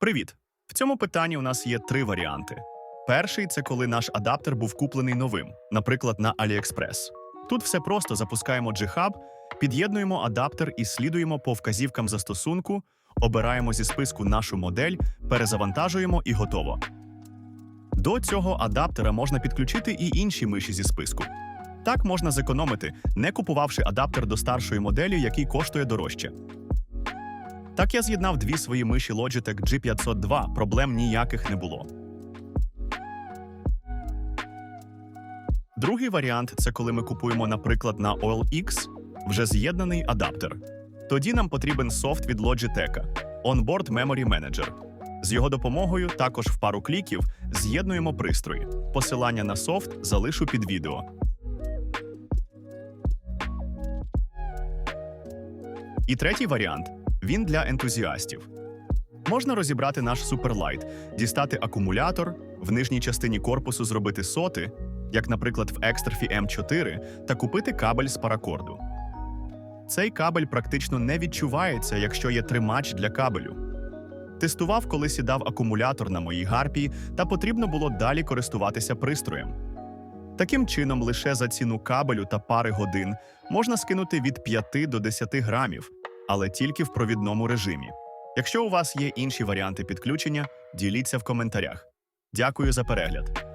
Привіт! В цьому питанні у нас є три варіанти. Перший це коли наш адаптер був куплений новим, наприклад, на AliExpress. Тут все просто запускаємо G-Hub, під'єднуємо адаптер і слідуємо по вказівкам застосунку, обираємо зі списку нашу модель, перезавантажуємо і готово. До цього адаптера можна підключити і інші миші зі списку. Так можна зекономити, не купувавши адаптер до старшої моделі, який коштує дорожче. Так я з'єднав дві свої миші Logitech G502, проблем ніяких не було. Другий варіант це коли ми купуємо, наприклад, на OLX вже з'єднаний адаптер. Тоді нам потрібен софт від Logitech Onboard Memory Manager. З його допомогою також в пару кліків з'єднуємо пристрої. Посилання на софт залишу під відео. І третій варіант він для ентузіастів. Можна розібрати наш суперлайт, дістати акумулятор, в нижній частині корпусу зробити соти, як, наприклад, в Extrafi M4, та купити кабель з паракорду. Цей кабель практично не відчувається, якщо є тримач для кабелю. Тестував, коли сідав акумулятор на моїй гарпії, та потрібно було далі користуватися пристроєм. Таким чином, лише за ціну кабелю та пари годин можна скинути від 5 до 10 грамів, але тільки в провідному режимі. Якщо у вас є інші варіанти підключення, діліться в коментарях. Дякую за перегляд.